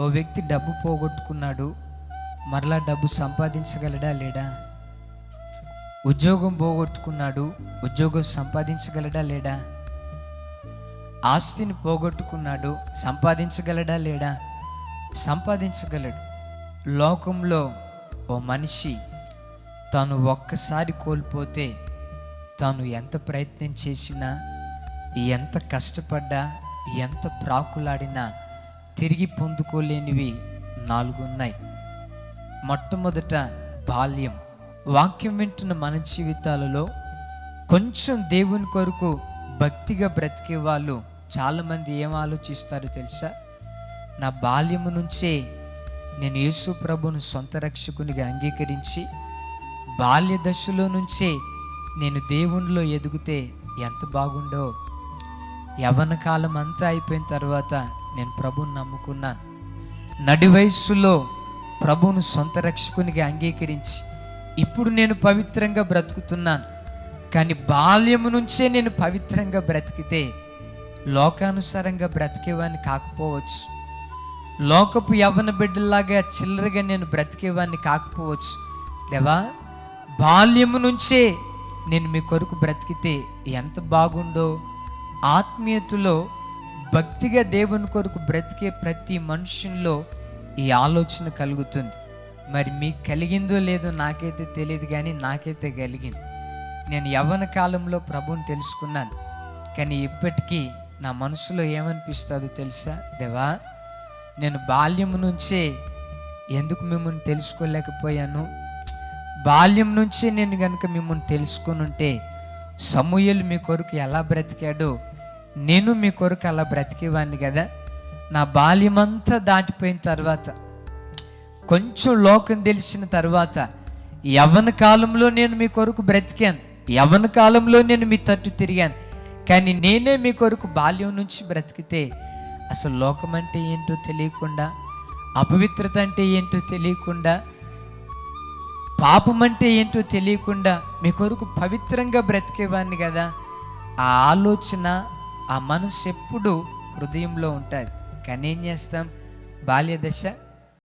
ఓ వ్యక్తి డబ్బు పోగొట్టుకున్నాడు మరలా డబ్బు సంపాదించగలడా లేడా? ఉద్యోగం పోగొట్టుకున్నాడు ఉద్యోగం సంపాదించగలడా లేడా? ఆస్తిని పోగొట్టుకున్నాడు సంపాదించగలడా లేడా? సంపాదించగలడు. లోకంలో ఓ మనిషి తను ఒక్కసారి కోల్పోతే తాను ఎంత ప్రయత్నం చేసినా ఎంత కష్టపడ్డా ఎంత ప్రాకులాడినా తిరిగి పొందుకోలేనివి నాలుగు ఉన్నాయి. మొట్టమొదట బాల్యం. వాక్యం వింటున్న మన జీవితాలలో కొంచెం దేవుని కొరకు భక్తిగా బ్రతికే వాళ్ళు చాలామంది ఏం ఆలోచిస్తారో తెలుసా? నా బాల్యము నుంచే నేను యేసు ప్రభును సొంత రక్షకునిగా అంగీకరించి బాల్య దశలో నుంచే నేను దేవునిలో ఎదిగితే ఎంత బాగుండో. యవన కాలం అంతా అయిపోయిన తర్వాత నేను ప్రభుని నమ్ముకున్నాను. నడి వయస్సులో ప్రభువును సొంత రక్షకునిగా అంగీకరించి ఇప్పుడు నేను పవిత్రంగా బ్రతుకుతున్నాను. కానీ బాల్యము నుంచే నేను పవిత్రంగా బ్రతికితే లోకానుసారంగా బ్రతికేవాడిని కాకపోవచ్చు. లోకపు యవన బిడ్డలాగా చిల్లరగా నేను బ్రతికేవాడిని కాకపోవచ్చు. దేవా బాల్యము నుంచే నేను మీ కొరకు బ్రతికితే ఎంత బాగుండో. ఆత్మీయతలో భక్తిగా దేవుని కొరకు బ్రతికే ప్రతి మనుషుల్లో ఈ ఆలోచన కలుగుతుంది. మరి మీకు కలిగిందో లేదో నాకైతే తెలియదు కానీ నాకైతే కలిగింది. నేను యవ్వన కాలంలో ప్రభుని తెలుసుకున్నాను. కానీ ఇప్పటికీ నా మనసులో ఏమనిపిస్తుందో తెలుసా? దేవా నేను బాల్యం నుంచే ఎందుకు మిమ్మల్ని తెలుసుకోలేకపోయాను? బాల్యం నుంచే నేను కనుక మిమ్మల్ని తెలుసుకుని ఉంటే సమూహలు మీ కొరకు ఎలా బ్రతికాడో నేను మీ కొరకు అలా బ్రతికేవాడిని కదా? నా బాల్యమంతా దాటిపోయిన తర్వాత కొంచెం లోకం తెలిసిన తర్వాత యవ్వన కాలంలో నేను మీ కొరకు బ్రతికాను. యవ్వన కాలంలో నేను మీ తట్టు తిరిగాను. కానీ నేనే మీ కొరకు బాల్యం నుంచి బ్రతికితే అసలు లోకం అంటే ఏంటో తెలియకుండా అపవిత్రత అంటే ఏంటో తెలియకుండా పాపం అంటే ఏంటో తెలియకుండా మీ కొరకు పవిత్రంగా బ్రతికేవాడిని కదా? ఆ ఆలోచన ఆ మనసు ఎప్పుడు హృదయంలో ఉంటుంది. కానీ ఏం చేస్తాం? బాల్య దశ